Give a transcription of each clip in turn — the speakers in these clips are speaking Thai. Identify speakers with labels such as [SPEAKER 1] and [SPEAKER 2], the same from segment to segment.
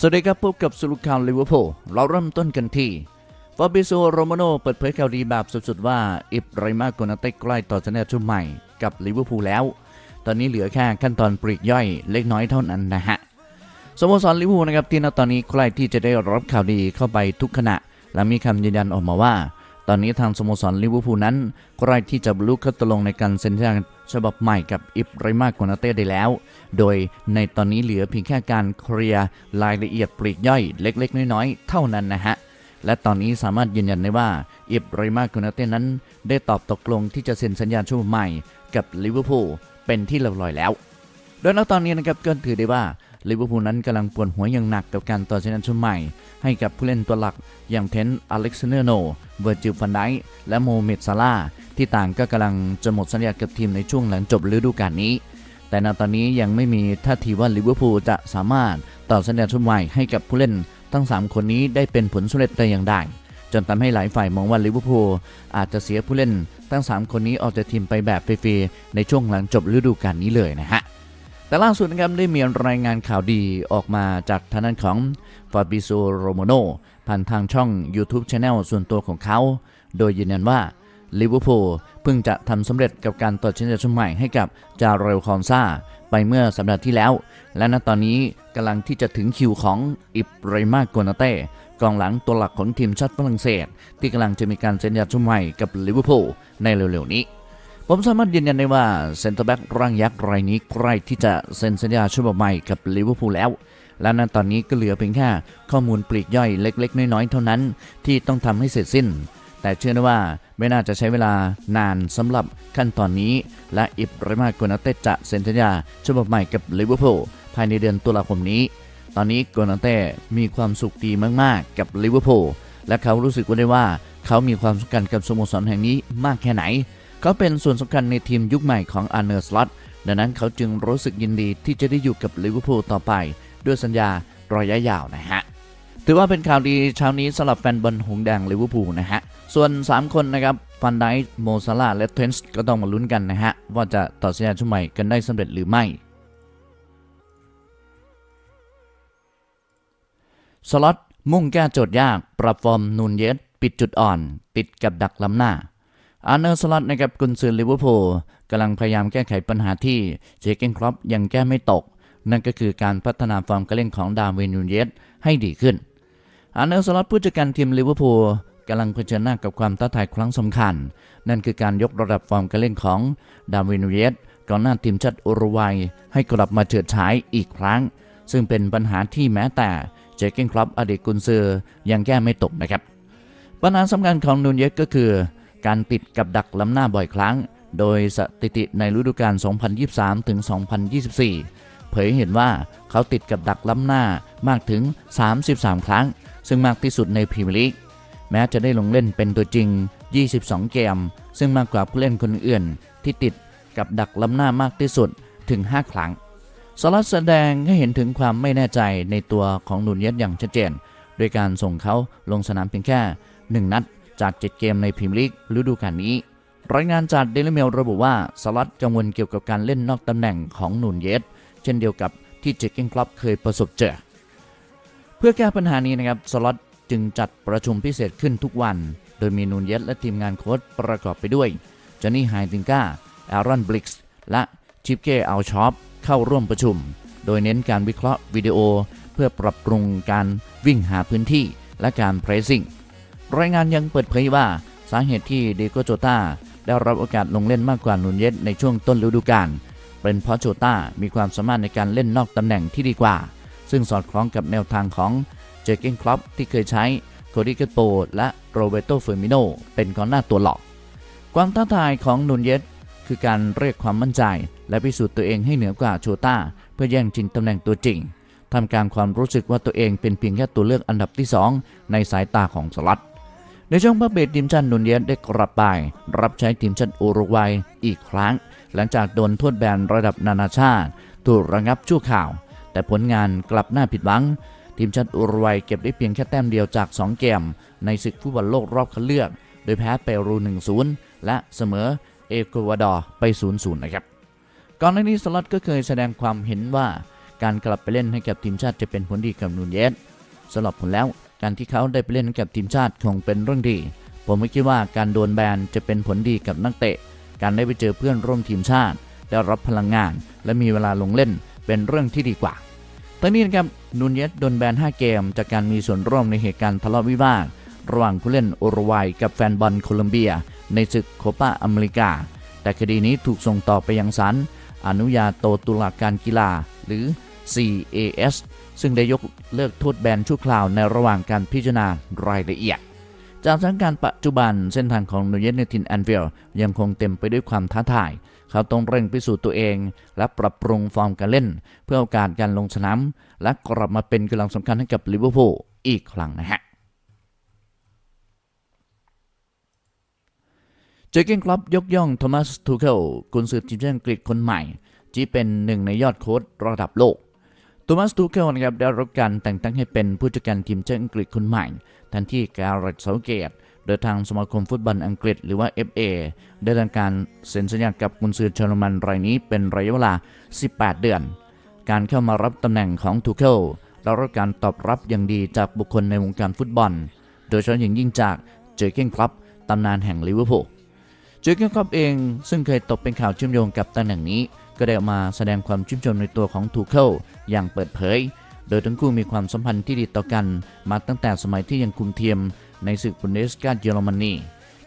[SPEAKER 1] สวัสดีครับพบกับสรุปข่าวลิเวอร์พูลเราเริ่มต้นกันที่ฟาบิโซโรมาโนเปิดเผยข่าวดีแบบสุดๆ ว่า อิบราฮิมาโกนาเต้ใกล้ต่อสัญญาชุดใหม่กับลิเวอร์พูลแล้ว ตอนนี้เหลือแค่ขั้นตอนปลีกย่อยเล็กน้อยเท่านั้นนะฮะสโมสรลิเวอร์พูลนะครับที่ณตอนนี้ใกล้ที่จะได้รับข่าวดีเข้าไปทุกขณะ และมีคำยืนยันออกมาว่า ตอนนี้ทางสโมสรลิเวอร์พูลนั้นใกล้ที่จะบรรลุข้อตกลงในการเซ็นสัญญา ฉบับใหม่กับอิบรมาโกนาเต้ได้แล้ว โดยในตอนนี้เหลือเพียงแค่การเคลียร์รายละเอียดปลีกย่อยเล็ก ๆ น้อย ๆ เท่านั้นนะฮะ และตอนนี้สามารถยืนยันได้ว่าอิบรมาโกนาเต้นั้น ได้ตอบตกลงที่จะเซ็นสัญญาฉบับใหม่กับลิเวอร์พูลเป็นที่เรียบร้อยแล้ว โดยณตอนนี้นะครับก็ถือได้ว่า ลิเวอร์พูลนั้นกำลังปวดหัวอย่างหนักกับการต่อสัญญาชุดใหม่ ให้กับผู้เล่นตัวหลักอย่างเทนต์อเล็กซานเดอร์โน เวอร์จิลฟันไดค์และโมเมดซาลาที่ต่างก็กำลังจะหมดสัญญากับทีมในช่วงหลังจบฤดูกาลนี้ แต่ณตอนนี้ยังไม่มีท่าทีว่าลิเวอร์พูลจะสามารถต่อสัญญาชุดใหม่ให้กับผู้เล่นทั้ง 3 คนนี้ได้เป็นผลสำเร็จแต่อย่างใดจนทำให้หลายฝ่ายมองว่าลิเวอร์พูลอาจจะเสียผู้เล่น ทั้ง 3 คนนี้ออกจากทีมไปแบบฟรีๆในช่วงหลังจบฤดูกาลนี้เลยนะฮะ แต่ล่าสุดนะครับได้มีรายงานข่าวดีออกมาจากทางด้านของฟาบิโซโรโมโนผ่านทางช่อง YouTube Channel ส่วนตัวของเขา โดยยืนยันว่าลิเวอร์พูลเพิ่งจะทำสำเร็จกับการต่อชินชุดใหม่ให้กับจาเรลคอนซาไปเมื่อสัปดาห์ที่แล้ว และณตอนนี้กำลังที่จะถึงคิวของอิบราฮิมาโกนาเต้กองหลังตัวหลักของทีมชาติฝรั่งเศส ที่กำลังจะมีการเซ็นสัญญาชุดใหม่กับลิเวอร์พูลในเร็วๆนี้ ผมสามารถยืนยันได้ว่าเซนเตอร์แบ็กร่างยักษ์รายนี้ใกล้ที่จะเซ็นสัญญาฉบับใหม่กับลิเวอร์พูลแล้ว และณตอนนี้ก็เหลือเพียงแค่ข้อมูลปลีกย่อยเล็ก ๆ น้อย ๆ เท่านั้นที่ต้องทำให้เสร็จสิ้น แต่เชื่อได้ว่าไม่น่าจะใช้เวลานานสำหรับขั้นตอนนี้ และอิบราฮิมาโกนาเต้จะเซ็นสัญญาฉบับใหม่กับลิเวอร์พูลภายในเดือนตุลาคมนี้ ตอนนี้โกนาเต้มีความสุขดีมากๆ กับลิเวอร์พูลและเขารู้สึกว่าได้ว่า เขามีความสำคัญกับสโมสรแห่งนี้มากแค่ไหน เขาเป็นส่วนสำคัญในทีมยุคใหม่ของอาร์เนอร์สล็อตดังนั้นเขาจึงรู้สึกยินดีที่จะได้อยู่กับลิเวอร์พูลต่อไป ด้วยสัญญาระยะยาวนะฮะ ถือว่าเป็นข่าวดีเช้านี้สำหรับแฟนบอลหงแดงลิเวอร์พูลนะฮะ ส่วน 3 คนนะครับฟันไดค์โมซาลาและเทนส์ก็ต้องมาลุ้นกันนะฮะ ว่าจะต่อสัญญาชุดใหม่กันได้สำเร็จหรือไม่สล็อตมุ่งแก้โจทย์ยาก ปรับฟอร์มนูนเยสปิดจุดอ่อน ติดกับดักล้ำหน้า อาร์เนอร์สล็อตนะครับกุนซือลิเวอร์พูลกำลังพยายามแก้ไขปัญหาที่เจเกนครอปยังแก้ไม่ตก นั่นก็คือการพัฒนาฟอร์มการเล่นของดาวินนูเยสให้ดีขึ้น อาร์เนอร์สล็อตผู้จัดการทีมลิเวอร์พูลกำลังเผชิญหน้ากับความท้าทายครั้งสำคัญ นั่นคือการยกระดับฟอร์มการเล่นของดาวินนูเยสกองหน้าทีมชาติอุรุกวัยให้กลับมาเฉิดฉายอีกครั้ง ซึ่งเป็นปัญหาที่แม้แต่เจเกนครอปอดีตกุนซือยังแก้ไม่ตกนะครับปัญหาสำคัญของนูนเยสก็คือ การติดกับดักล้ำหน้าบ่อยครั้ง โดยสถิติในฤดูกาล 2023 ถึง 2024 เผยเห็นว่าเขาติดกับดักล้ำหน้ามากถึง 33 ครั้ง ซึ่งมากที่สุดในพรีเมียร์ลีก แม้จะได้ลงเล่นเป็นตัวจริง 22 เกม ซึ่งมากกว่าผู้เล่นคนอื่นที่ติดกับดักล้ำหน้ามากที่สุดถึง 5 ครั้งสลัดแสดงให้เห็นถึงความไม่แน่ใจในตัวของนูนเยสอย่างชัดเจน โดยการส่งเขาลงสนามเพียงแค่ 1 นัด จาก 7 เกมในพรีเมียร์ลีกฤดูกาลนี้ รายงานจากเดลิเมลระบุว่าสลัดกังวลเกี่ยวกับการเล่นนอกตำแหน่งของนูนเยสเช่นเดียวกับที่เจคเกนคลับเคยประสบเจอ เพื่อแก้ปัญหานี้นะครับสล็อตจึงจัดประชุมพิเศษขึ้นทุกวัน โดยมีนูนเยสและทีมงานโค้ชประกอบไปด้วยจอนนี่ไฮติงกาแอรอนบลิกส์และชิปเก้อัลชอปเข้าร่วมประชุม โดยเน้นการวิเคราะห์วิดีโอ เพื่อปรับปรุงการวิ่งหาพื้นที่และการเพรสซิ่ง รายงานยังเปิดเผยว่าสาเหตุที่เดโกโจตาได้รับโอกาสลงเล่นมากกว่านูนเยสในช่วงต้นฤดูกาลเป็นเพราะโจตามีความสามารถในการเล่นนอกตำแหน่งที่ดีกว่า ซึ่งสอดคล้องกับแนวทางของเจเกนคลับที่เคยใช้โคดิเกโปและโรเบโตเฟอร์มิโนเป็นกองหน้าตัวหลอกความท้าทายของนูนเยสคือการเรียกความมั่นใจ และพิสูจน์ตัวเองให้เหนือกว่าโชต้า เพื่อแย่งชิงตำแหน่งตัวจริงทำกลารความรู้สึกว่าตัวเองเป็นเพียงแค่ตัวเลือกอันดับที่ 2 ในสายตาของสลัด ในช่วงพักเบรกทีมชาตินูนเยสได้กลับไป รับใช้ทีมชาติอุรุกวัยอีกครั้ง หลังจากโดนโทษแบนระดับนานาชาติ ถูกระงับชั่วข่าว แต่ผลงานกลับหน้าผิดหวัง ทีมชาติอุรุกวัยเก็บได้เพียงแค่แต้มเดียวจาก 2 เกม ในศึกฟุตบอลโลกรอบคัดเลือก โดยแพ้เปรู 1-0 และเสมอเอกวาดอร์ไป 0-0 นะครับก่อนหน้านี้สล็อตก็เคยแสดงความเห็นว่าการกลับไปเล่นให้กับทีมชาติจะเป็นผลดีกับนูนเยสสำหรับผมแล้ว การที่เขาได้ไปเล่นกับทีมชาติคงเป็นเรื่องดี ผมไม่คิดว่าการโดนแบนจะเป็นผลดีกับนักเตะ การได้ไปเจอเพื่อนร่วมทีมชาติ ได้รับพลังงาน และมีเวลาลงเล่นเป็นเรื่องที่ดีกว่าตอนนี้นะครับนูนเยสโดนแบน 5 เกม จากการมีส่วนร่วมในเหตุการณ์ทะเลาะวิวาทระหว่างผู้เล่นโอรุกวัยกับแฟนบอลโคลอมเบีย ในศึกโคปาอเมริกา แต่คดีนี้ถูกส่งต่อไปยังศาลอนุญาโตตุลาการกีฬาหรือ CAS ซึ่งได้ยกเลิกโทษแบนชั่วคราวในระหว่างการพิจารณารายละเอียด จากสถานการณ์ปัจจุบันเส้นทางของนูเยสในทินแอนเวลยังคงเต็มไปด้วยความท้าทาย เขาต้องเร่งพิสูจน์ตัวเอง และปรับปรุงฟอร์มการเล่น เพื่อโอกาสการลงสนามและกลับมาเป็นกำลังสำคัญให้กับลิเวอร์พูลอีกครั้งนะฮะเจอเกนคลับยกย่องโทมัสทูเคิลกุนซือทีมชาติอังกฤษคนใหม่ที่เป็นหนึ่งในยอดโค้ชระดับโลก โทมัสทูเคิลนะครับได้รับการแต่งตั้งให้เป็นผู้จัดการทีมชาติอังกฤษคนใหม่แทนที่การ์เรตเซาเกตโดยทางสมาคมฟุตบอลอังกฤษหรือว่า FA ได้ทำการเซ็นสัญญากับกุนซือเชอร์มันรายนี้เป็นระยะเวลา 18 เดือน การเข้ามารับตำแหน่งของทูเคิลได้รับการตอบรับอย่างดีจากบุคคลในวงการฟุตบอล โดยเฉพาะอย่างยิ่งจากเจอเกนคลับตำนานแห่งลิเวอร์พูลเจอเกนคลับเองซึ่งเคยตกเป็นข่าวเชื่อมโยงกับตำแหน่งนี้ ก็ได้ออกมาแสดงความชื่นชมในตัวของทูเคิลอย่างเปิดเผย โดยทั้งคู่มีความสัมพันธ์ที่ดีต่อกัน มาตั้งแต่สมัยที่ยังคุมทีมในศึกบุนเดสกาเยอรมนี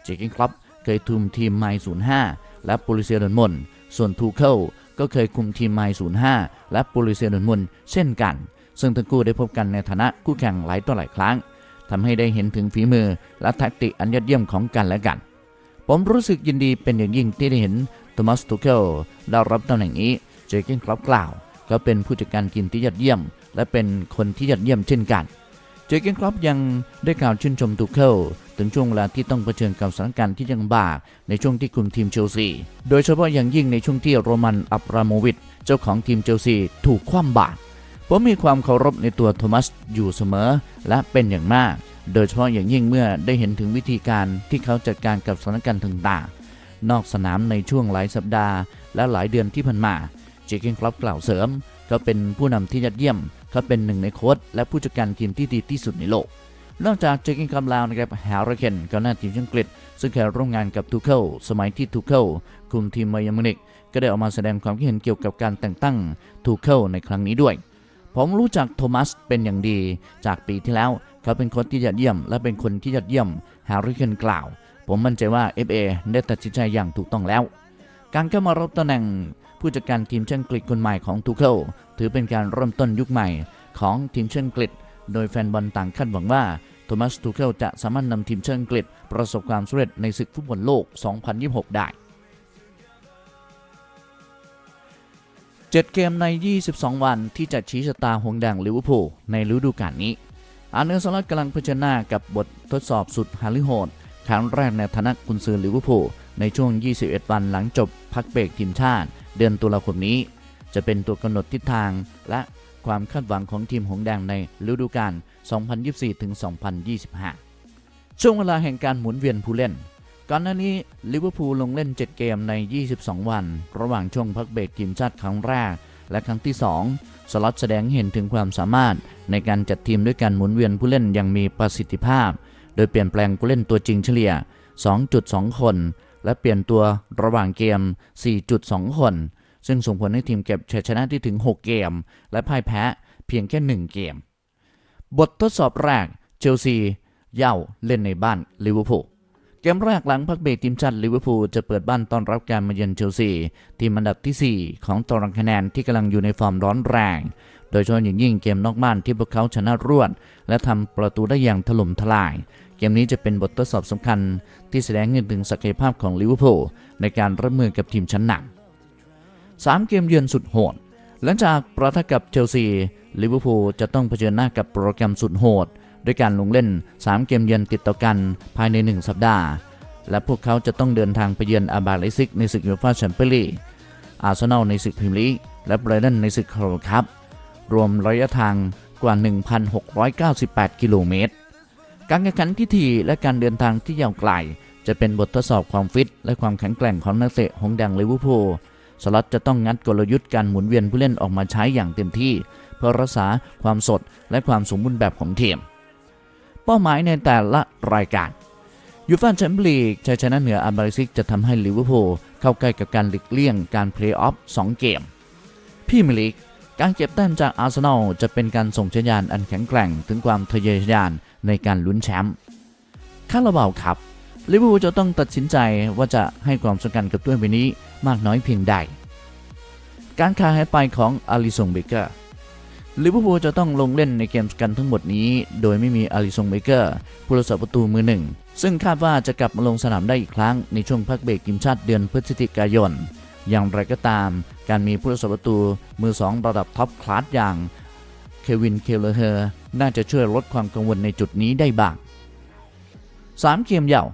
[SPEAKER 1] เจอร์เกนคลับเคยทุมทีมไมล์05 และโปลิเซียดอนมอนส่วนทูเคิลก็เคยคุมทีมไมล์05 และโปลิเซียดอนมอนเช่นกัน ซึ่งทั้งคู่ได้พบกันในฐานะคู่แข่งหลายต่อหลายครั้งทำให้ได้เห็นถึงฝีมือและแทคติกอันยอดเยี่ยมของกันและกัน ผมรู้สึกยินดีเป็นอย่างยิ่งที่ได้เห็นโทมัสทูเคิลได้รับตำแหน่งนี้เจอร์เกนคลับกล่าว ก็เป็นผู้จัดการทีมที่ยอดเยี่ยม และเป็นคนที่ยอดเยี่ยมเช่นกันเจเกนคลับยังได้กล่าวชื่นชมทูเคิลถึงช่วงเวลาที่ต้องเผชิญกับสถานการณ์ที่ยังบากในช่วงที่คุมทีมเชลซี โดยเฉพาะอย่างยิ่งในช่วงที่โรมันอับราโมวิชเจ้าของทีมเชลซีถูกคว่ำบาตรผมมีความเคารพในตัวโทมัสอยู่เสมอและเป็นอย่างมาก โดยเฉพาะอย่างยิ่งเมื่อได้เห็นถึงวิธีการที่เขาจัดการกับสถานการณ์ต่างๆ นอกสนามในช่วงหลายสัปดาห์ และหลายเดือนที่ผ่านมาเจเกนคลับกล่าวเสริม เขาเป็นผู้นำที่ยอดเยี่ยม เขาเป็นหนึ่งในโค้ชและผู้จัดการทีมที่ดีที่สุดในโลก นอกจากเจเกนคลับแล้วนะครับแฮร์รี่เคนก็น่าทีมชาติอังกฤษ ซึ่งเคยร่วมงานกับทูเคิลสมัยที่ทูเคิลคุมทีมไบเยร์นมิวนิกก็ได้ออกมาแสดงความคิดเห็นเกี่ยวกับการแต่งตั้งทูเคิลในครั้งนี้ด้วย ผมรู้จักโทมัสเป็นอย่างดีจากปีที่แล้ว เขาเป็นคนที่ยอดเยี่ยม และเป็นคนที่ยอดเยี่ยมฮร์รี่เคนกล่าว ผมมั่นใจว่า FA ได้ตัดสินใจอย่างถูกต้องแล้ว การเข้ามารับตำแหน่งผู้จัดการทีมเชาติอังกฤษคนใหม่ของทูเคิลถือเป็นการเริ่มต้นยุคใหม่ของทีมเชาติอังกฤษโดยแฟนบอลต่างคาดหวังว่าโทมัสทูเคิลจะสามารถนำทีมเชาติอังกฤษประสบความสำเร็จในศึกฟุตบอลโลก 2026 ได้7เกมใน 22 วันที่จะชี้ชะตาหงแดงลิเวอร์พูลในฤดูกาลนี้ อาร์เนอร์สลัดกำลังเผชิญหน้ากับบททดสอบสุดฮาลิโหดครั้งแรกในฐานะกุนซือลิเวอร์พูลในช่วง 21 วันหลังจบพักเบรกทีมชาติ เดือนตุลาคมนี้ จะเป็นตัวกำหนดทิศทางและความคาดหวังของทีมหงส์แดงในฤดูกาล 2024-2025 ช่วงเวลาแห่งการหมุนเวียนผู้เล่น ก่อนหน้านี้ลิเวอร์พูลลงเล่น 7 เกมใน 22 วัน ระหว่างช่วงพักเบรกทีมชาติครั้งแรก และครั้งที่ 2 สล็อตแสดงเห็นถึงความสามารถในการจัดทีมด้วยการหมุนเวียนผู้เล่นอย่างมีประสิทธิภาพ โดยเปลี่ยนแปลงผู้เล่นตัวจริงเฉลี่ย 2.2 คน และเปลี่ยนตัวระหว่างเกม 4.2 คน ซึ่งส่งผลให้ทีมเก็บชัยชนะที่ถึง 6 เกม และพ่ายแพ้เพียงแค่ 1 เกม บททดสอบแรกเชลซีเย่าเล่นในบ้านลิเวอร์พูล เกมแรกหลังพักเบรกทีมชาติลิเวอร์พูลจะเปิดบ้านต้อนรับการมาเยือนเชลซีทีมอันดับทีสี่ 4 ของตารางคะแนนที่กำลังอยู่ในฟอร์มร้อนแรง โดยเฉพาะอย่างยิ่งเกมนอกบ้านที่พวกเขาชนะรวด และทำประตูได้อย่างถล่มทลาย เกมนี้จะเป็นบททดสอบสำคัญ ที่แสดงให้เห็นถึงศักยภาพของลิเวอร์พูลในการรับมือกับทีมชั้นนำสามเกมเยือนสุดโหด หลังจากประทะกับเชลซีลิเวอร์พูลจะต้องเผชิญหน้ากับโปรแกรมสุดโหด ด้วยการลงเล่น 3 เกมเยือนติดต่อกันภายใน 1 สัปดาห์ และพวกเขาจะต้องเดินทางไปเยือนอาบาเลซิกในศึกยูฟ่าแชมเปี้ยนลีกอาร์เซนอลในศึกพรีเมียร์ลีกและไบรตันในศึกคาร์คัพรวมระยะทางกว่า 1,698 กิโลเมตร การแข่งขันที่ถี่และการเดินทางที่ยาวไกล จะเป็นบททดสอบความฟิต และความแข็งแกร่งของนักเตะหงส์แดงลิเวอร์พูลสล็อตจะต้องงัดกลยุทธ์การหมุนเวียนผู้เล่นออกมาใช้อย่างเต็มที่ เพื่อรักษาความสดและความสมบูรณ์แบบของทีม เป้าหมายในแต่ละรายการยูฟ่าแชมเปี้ยนลีกชัยชนะเหนืออาร์บาริซิกจะทำให้ลิเวอร์พูลเข้าใกล้กับการหลีกเลี่ยงการเพลย์ออฟ2เกมพี่มียร์ลีกการเก็บแต้มจากอาร์เซนอลจะเป็นการส่งสัญญาณอันแข็งแกร่งถึงความทะเยอทะยานในการลุ้นแชมป์คาราบาวครับลิเวอร์พูลจะต้องตัดสินใจว่าจะให้ความสำคัญกับถ้วยใบนี้มากน้อยเพียงใด การขาดหายไปของอาริสงเบเกอร์ ลิเวอร์พูลจะต้องลงเล่นในเกมกันทั้งหมดนี้ โดยไม่มีอาริสงเบเกอร์ผู้รักษาประตูมือหนึ่ง ซึ่งคาดว่าจะกลับมาลงสนามได้อีกครั้งในช่วงพักเบรกทีมชาติเดือนพฤศจิกายน อย่างไรก็ตาม การมีผู้รักษาประตูมือสองระดับท็อปคลาสอย่างเควิน เคลเลอร์ น่าจะช่วยลดความกังวลในจุดนี้ได้บ้าง 3 เกมเย่า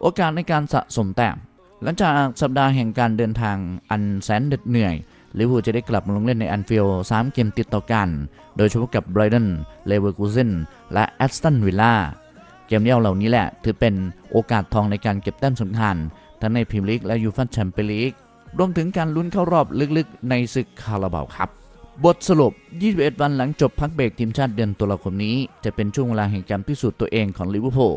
[SPEAKER 1] โอกาสในการสะสมแต้มหลังจากสัปดาห์แห่งการเดินทางอันแสนเหน็ดเหนื่อย ลิเวอร์พูลจะได้กลับมาลงเล่นในแอนฟิลด์3เกมติดต่อกัน โดยเฉพาะกับไบรตันเลเวอร์คูเซนและแอสตันวิลล่าเกมเย่าเหล่านี้แหละ ถือเป็นโอกาสทองในการเก็บแต้มสำคัญ ทั้งในพรีเมียร์ลีกและยูฟ่าแชมเปี้ยนลีกรวมถึงการลุ้นเข้ารอบลึกๆ ในศึกคาราบาวครับบทสรุป 21 วันหลังจบพักเบรกทีมชาติเดือนตุลาคมนี้ จะเป็นช่วงเวลาแห่งการพิสูจน์ตัวเองของลิเวอร์พูล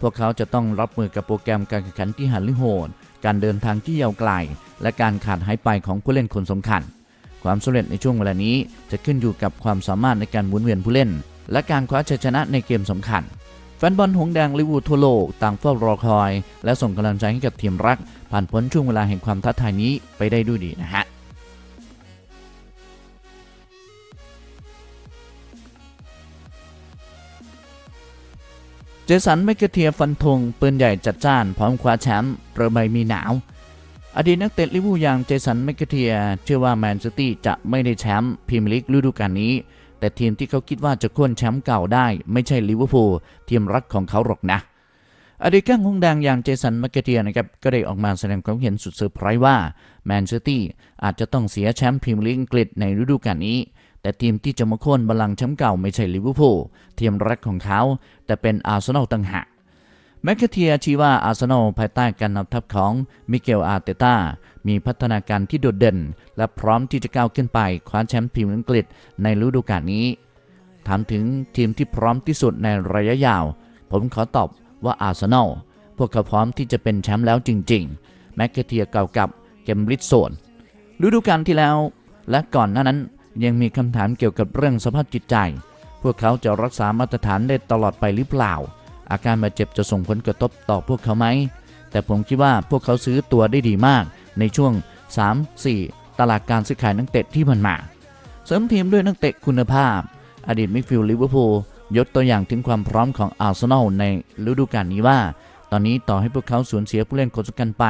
[SPEAKER 1] พวกเขาจะต้องรับมือกับโปรแกรมการแข่งขันที่หันลิโหด การเดินทางที่ยาวไกล และการขาดหายไปของผู้เล่นคนสำคัญ ความสำเร็จในช่วงเวลานี้จะขึ้นอยู่กับความสามารถในการหมุนเวียนผู้เล่น และการคว้าชัยชนะในเกมสำคัญ แฟนบอลหงแดงลิเวอร์พูลทั่วโลกต่างเฝ้ารอคอย และส่งกำลังใจให้กับทีมรัก ผ่านพ้นช่วงเวลาแห่งความท้าทายนี้ไปได้ด้วยดีนะฮะ สันแมกเกเทียฟันธงปืนใหญ่จัดจ้านพร้อมคว้าแชมป์เรือใบมีหนาว อดีตนักเตะลิเวอร์พูลอย่างเจสันแมกเกเทียเชื่อว่าแมนซิตี้จะไม่ได้แชมป์พรีเมียร์ลีกฤดูกาลนี้ แต่ทีมที่เขาคิดว่าจะค่นแชมป์เก่าได้ ไม่ใช่ลิเวอร์พูลทีมรักของเขาหรอกนะ อดีตก้างหงแดงอย่างเจสันแมกเกเทียนะครับก็ได้ออกมาแสดงความเห็นสุดเซอร์ไพรส์ว่าแมนซิตี้อาจจะต้องเสียแชมป์พรีเมียร์ลีกอังกฤษในฤดูกาลนี้ แต่ทีมที่จะมาโค่นบัลลังก์แชมป์เก่าไม่ใช่ลิเวอร์พูลทีมแรกของเขาแต่เป็นอาร์เซนอลต่างหากแมคเคเทียชี้ว่าอาร์เซนอลภายใต้การนำทัพของมิเกลอาร์เตต้ามีพัฒนาการที่โดดเด่น และพร้อมที่จะก้าวขึ้นไปคว้าแชมป์พรีเมียร์ลีกอังกฤษในฤดูกาลนี้ ถามถึงทีมที่พร้อมที่สุดในระยะยาว ผมขอตอบว่าอาร์เซนอลพวกเขาพร้อมที่จะเป็นแชมป์แล้วจริง ๆ แมคเคเทียกล่าวกับเกมริดโซนฤดูกาลที่แล้ว และก่อนหน้านั้น ยังมีคำถามเกี่ยวกับเรื่องสภาพจิตใจ พวกเขาจะรักษามาตรฐานได้ตลอดไปหรือเปล่า อาการบาดเจ็บจะส่งผลกระทบต่อพวกเขาไหม แต่ผมคิดว่าพวกเขาซื้อตัวได้ดีมาก ในช่วง 3-4 ตลาดการซื้อขายนักเตะที่ผ่านมา เสริมทีมด้วยนักเตะคุณภาพ อดีตมิดฟิลด์ลิเวอร์พูลยกตัวอย่างถึงความพร้อมของอาร์เซนอลในฤดูกาลนี้ว่า ตอนนี้ต่อให้พวกเขาสูญเสียผู้เล่นคนสำคัญไป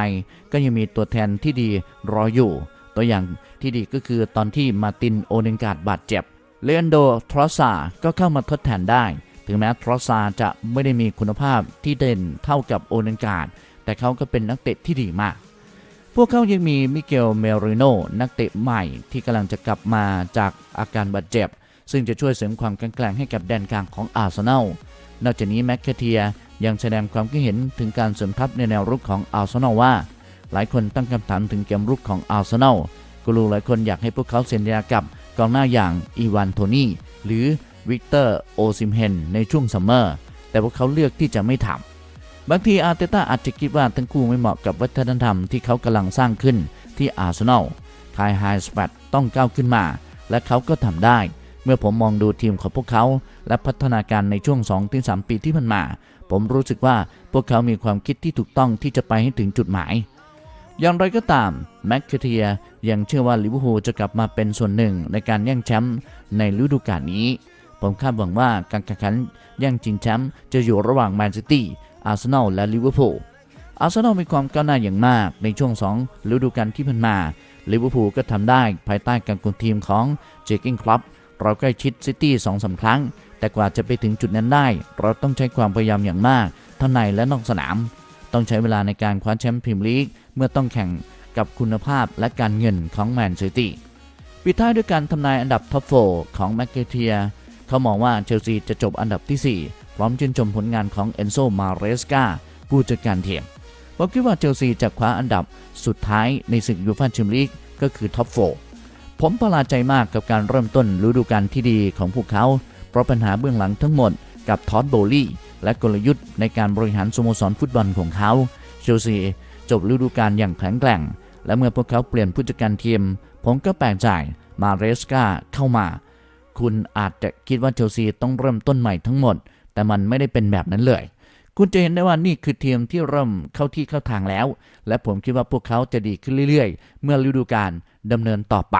[SPEAKER 1] ก็ยังมีตัวแทนที่ดีรออยู่ ตัวอย่างที่ดีก็คือตอนที่มาตินโอเดนการ์ดบาดเจ็บเลอันโดทรอสซาก็เข้ามาทดแทนได้ ถึงแม้ทรอสซาจะไม่ได้มีคุณภาพที่เด่นเท่ากับโอเดนการ์ดแต่เขาก็เป็นนักเตะที่ดีมาก พวกเขายังมีมิเกลเมริโนนักเตะใหม่ที่กำลังจะกลับมาจากอาการบาดเจ็บ ซึ่งจะช่วยเสริมความแข็งแกร่งให้กับแดนกลางของอาร์เซนอลนอกจากนี้แมคเคเทียยังแสดงความคิดเห็นถึงการเสริมทัพในแนวรุกของอาร์เซนอลว่า หลายคนตั้งคำถามถึงเกมรุกของอาร์เซนอลกูรูหลายคนอยากให้พวกเขาเซ็นสัญญากับกองหน้าอย่างอีวานโทนี่หรือวิกเตอร์โอซิมเฮนในช่วงซัมเมอร์ แต่พวกเขาเลือกที่จะไม่ทำบางทีอาร์เตต้าอาจจะคิดว่าทั้งคู่ไม่เหมาะกับวัฒนธรรมที่เขากำลังสร้างขึ้นที่อาร์เซนอลคายไฮสเปดต้องก้าวขึ้นมา และเขาก็ทำได้ เมื่อผมมองดูทีมของพวกเขา และพัฒนาการในช่วง 2-3 ปีที่ผ่านมา ผมรู้สึกว่าพวกเขามีความคิดที่ถูกต้องที่จะไปให้ถึงจุดหมาย อย่างไรก็ตามแมคเคเทียยังเชื่อว่าลิเวอร์พูลจะกลับมาเป็นส่วนหนึ่งในการแย่งแชมป์ในฤดูกาลนี้ ผมคาดหวังว่าการแข่งขันแย่งชิงแชมป์จะอยู่ระหว่างแมนซิตี้อาร์เซนอลและลิเวอร์พูลอาร์เซนอลมีความก้าวหน้าอย่างมากในช่วง 2 ฤดูกาลที่ผ่านมาลิเวอร์พูลก็ทำได้ภายใต้การคุมทีมของเจคิงคลับเราใกล้ชิดซิตี้สองสาครั้ง แต่กว่าจะไปถึงจุดนั้นได้ เราต้องใช้ความพยายามอย่างมากทั้งในและนอกสนาม ต้องใช้เวลาในการคว้าแชมป์พรีเมียร์ลีก เมื่อต้องแข่งกับคุณภาพและการเงินของแมนซิตี้ปิดท้ายด้วยการทำนายอันดับท็อปโฟของแมคเกเทียเขามองว่าเชลซีจะจบอันดับที่ 4 พร้อมชื่นชมผลงานของเอนโซมาเรสกาผู้จัดการทีมผมคิดว่าเชลซีจะคว้าอันดับสุดท้ายในศึกยูฟ่าแชมเปี้ยนลีกก็ก็คือท็อปโฟผมประหลาดใจมากกับการเริ่มต้นฤดูกาลที่ดีของพวกเขา เพราะปัญหาเบื้องหลังทั้งหมดกับทอดโบลี่และกลยุทธ์ในการบริหารสโมสรฟุตบอลของเขาเชลซี จบฤดูกาลอย่างแข็งแกร่ง และเมื่อพวกเขาเปลี่ยนผู้จัดการทีม ผมก็แปลกใจมาเรสกาเข้ามา คุณอาจจะคิดว่าเชลซีต้องเริ่มต้นใหม่ทั้งหมด แต่มันไม่ได้เป็นแบบนั้นเลย คุณจะเห็นได้ว่านี่คือทีมที่เริ่มเข้าที่เข้าทางแล้ว และผมคิดว่าพวกเขาจะดีขึ้นเรื่อยๆ เมื่อฤดูกาลดำเนินต่อไป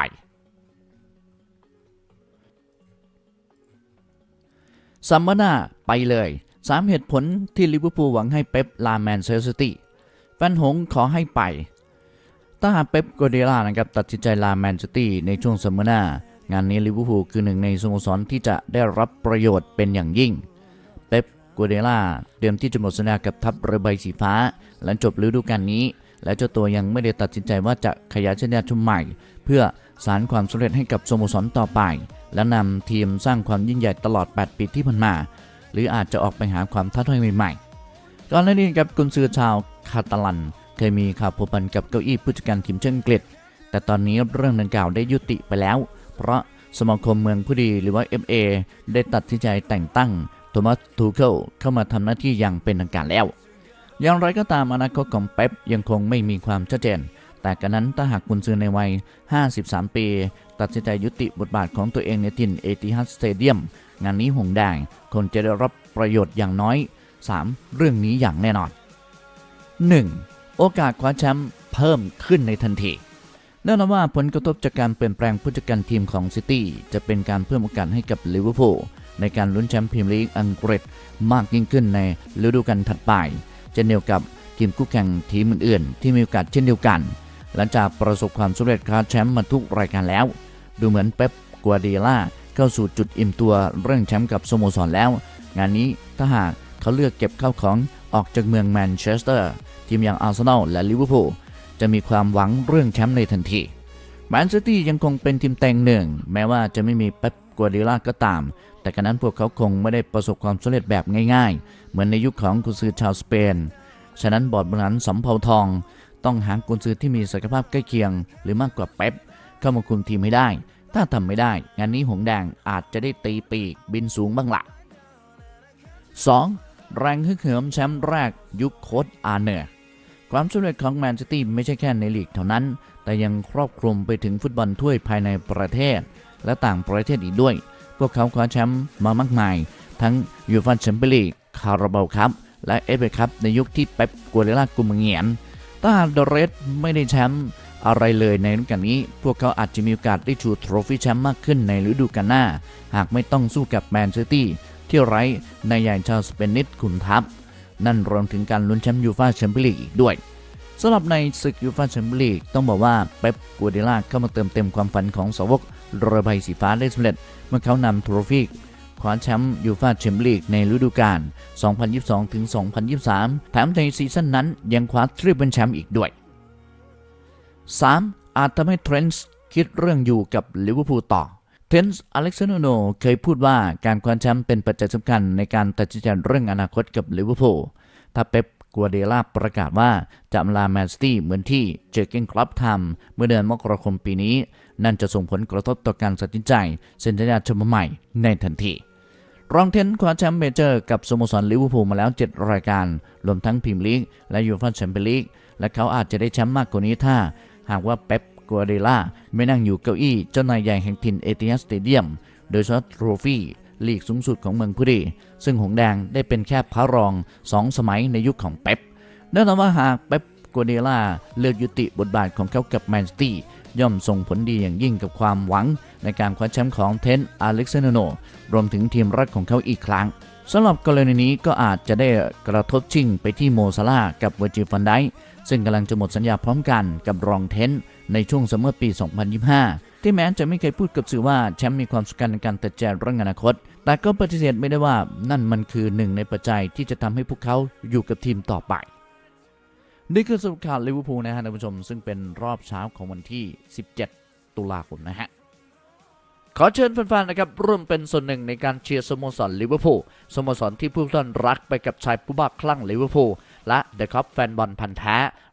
[SPEAKER 1] ซัมมนาไปเลย 3 เหตุผลที่ลิเวอร์พูลหวังให้เป๊ปลาแมนเชสเตอร์ซิตี้ ฟนหงขอให้ไปถ้าหากเป๊ปกัวเดล่านะครับตัดสินใจลาแมนเชสเตอร์ในช่วงซัมมานางานนี้ลิเวอร์พูลคือหนึ่งในสโมสรที่จะได้รับประโยชน์เป็นอย่างยิ่ง เป๊ปกัวเดล่าเตรียมที่จะหมดสัญญากับทัพเรือใบสีฟ้า หลังจบฤดูกาลนี้ และเจ้าตัวยังไม่ได้ตัดสินใจว่าจะขยายสัญญาชุดใหม่ เพื่อสารความสำเร็จให้กับสโมสรต่อไป และนำทีมสร้างความยิ่งใหญ่ตลอด 8 ปีที่ผ่านมา หรืออาจจะออกไปหาความท้าทายใหม่ๆ ก่อนหน้านี้กับกุนซือชาวคาตาลัน เคยมีข่าวพัวพันกับเก้าอี้ผู้จัดการทีมชาติอังกฤษ แต่ตอนนี้เรื่องดังกล่าวได้ยุติไปแล้ว เพราะสมาคมเมืองผู้ดีหรือว่า FA ได้ตัดสินใจแต่งตั้งโทมัสทูเคิลเข้ามาทำหน้าที่อย่างเป็นทางการแล้ว อย่างไรก็ตามอนาคตของเป๊ปยังคงไม่มีความชัดเจน แต่กันนั้นถ้าหากกุนซือในวัย 53 ปี ตัดสินใจยุติบทบาทของตัวเองในถิ่นเอติฮัดสเตเดียมงานนี้หงแดงคงจะได้รับประโยชน์อย่างน้อย 3 เรื่องนี้อย่างแน่นอน 1. โอกาสคว้าแชมป์เพิ่มขึ้นในทันทีแน่นอนว่าผลกระทบจากการเปลี่ยนแปลงผู้จัดการทีมของซิตี้จะเป็นการเพิ่มโอกาสให้กับลิเวอร์พูลในการลุ้นแชมป์พรีเมียร์ลีกอังกฤษมากยิ่งขึ้นในฤดูกาลถัดไปเช่นเดียวกับทีมคู่แข่งทีมอื่นๆ ที่มีโอกาสเช่นเดียวกัน หลังจากประสบความสำเร็จคว้าแชมป์มาทุกรายการแล้ว ดูเหมือนเป๊ปกัวเดีล่าเข้าสู่จุดอิ่มตัวเรื่องแชมป์กับสโมสรแล้ว งานนี้ถ้าหาก เขาเลือกเก็บข้าวของออกจากเมืองแมนเชสเตอร์ทีมอย่างอาร์เซนอลและลิเวอร์พูลจะมีความหวังเรื่องแชมป์ในทันทีแมนซิตี้ยังคงเป็นทีมเต็งหนึ่ง แม้ว่าจะไม่มีเป๊ปกัวดียล่าก็ตาม แต่กันนั้นพวกเขาคงไม่ได้ประสบความสำเร็จแบบง่ายๆ เหมือนในยุคของกุนซือชาวสเปน ฉะนั้นบอร์ดบริหารสำเภาทอง ต้องหากุนซือที่มีศักยภาพใกล้เคียง หรือมากกว่าเป๊ปเข้ามาคุมทีมให้ได้ ถ้าทำไม่ได้ งานนี้หงแดงอาจจะได้ตีปีกบินสูงบ้างละ 2. แรงฮึกเหิมแชมป์แรกยุคโค้ดอาเนอร์ความสำเร็จของแมนซิตี้ไม่ใช่แค่ในลีกเท่านั้น แต่ยังครอบคลุมไปถึงฟุตบอลถ้วยภายในประเทศ และต่างประเทศอีกด้วย พวกเขาคว้าแชมป์มามากมาย ทั้งยูฟ่าแชมเปี้ยนลีกคาราบาวคัพและเอฟเอคัพในยุคที่เป๊ปกัวเดล่ากุมเงียนถ้าเดเรดไม่ได้แชมป์อะไรเลยในฤดูกาลนี้ พวกเขาอาจจะมีโอกาสได้ชูโทรฟี่แชมป์มากขึ้นในฤดูกาลหน้า หากไม่ต้องสู้กับแมนซิตี้ ที่ไร้ในายใหญ่ชาวสเปนิสขุนทัพ นั่นรวมถึงการลุ้นแชมป์ยูฟ่าแชมเปี้ยนลีกอีกด้วยสำหรับในศึกยูฟ่าแชมเปี้ยนลีกต้องบอกว่าเป๊ปกัวเดล่าเข้ามาเติมเต็มความฝันของสาวกเรือใบสีฟ้าได้สำเร็จ เมื่อเขานำทรฟีคว้าแชมป์ยูฟ่าแชมเปี้ยนลีกในฤดูกาล 2022ถึง2023 แถมในซีซั่นนั้นยังคว้าทริปเปิลแชมป์อีกด้วย 3. อาจทำให้เทรนส์คิดเรื่องอยู่กับลิเวอร์พูลต่อ เทนส์อเล็กซานโนเคยพูดว่าการคว้าแชมป์เป็นปัจจัยสำคัญในการตัดสินใจเรื่องอนาคตกับลิเวอร์พูล ถ้าเป๊ปกัวเดล่าประกาศว่าจะลาแมนซิตี้เหมือนที่เจอร์เกนคลับทำเมื่อเดือนมกราคมปีนี้ นั่นจะส่งผลกระทบต่อการตัดสินใจเซ็นสัญญาฉบับใหม่ในทันทีรองเทนคว้าแชมป์เมเจอร์กับสโมสรลิเวอร์พูลมาแล้ว 7 รายการ รวมทั้งพรีเมียร์ลีกและยูฟ่าแชมเปี้ยนลีกและเขาอาจจะได้แชมป์มากกว่านี้ถ้า หากว่าเป๊ป กัวเดล่าไม่นั่งอยู่เก้าอี้เจ้านายใหญ่แห่งถิ่นเอติฮัดสเตเดียม โดยเฉพาะโทรฟี่ลีกสูงสุดของเมืองผู้ดีซึ่งหงแดงได้เป็นแค่พระรอง2สมัยในยุคของเป๊ปแน่นอนว่าหากเป๊ปกัวเดล่าเลือกยุติบทบาทของเขากับแมนซิตี้ย่อมส่งผลดีอย่างยิ่งกับความหวัง ในการคว้าแชมป์ของเทนอเล็กซานโน รวมถึงทีมรักของเขาอีกครั้งสำหรับกรณีนี้ก็อาจจะได้กระทบชิงไปที่โมซาลากับเวอร์จิฟันไดซึ่งกำลังจะหมดสัญญาพร้อมกันกับรองเทน ในช่วงซัมเมอร์ปี 2025 ที่แม้จะไม่เคยพูดกับสื่อว่าแชมป์มีความสำคัญในการตัดใจเรื่องอนาคต แต่ก็ปฏิเสธไม่ได้ว่านั่นมันคือหนึ่งในปัจจัยที่จะทำให้พวกเขาอยู่กับทีมต่อไปนี่คือสรุปข่าวลิเวอร์พูลนะฮะท่านผู้ชมซึ่งเป็นรอบเช้าของวันที่ 17 ตุลาคมนะฮะ ขอเชิญแฟนๆนะครับร่วมเป็นส่วนหนึ่งในการเชียร์สโมสรลิเวอร์พูลสโมสรที่ผู้ท่านรักไปกับชายผู้บ้าคลั่งลิเวอร์พูลและเดอะคัพแฟนบอลพันธ์แท้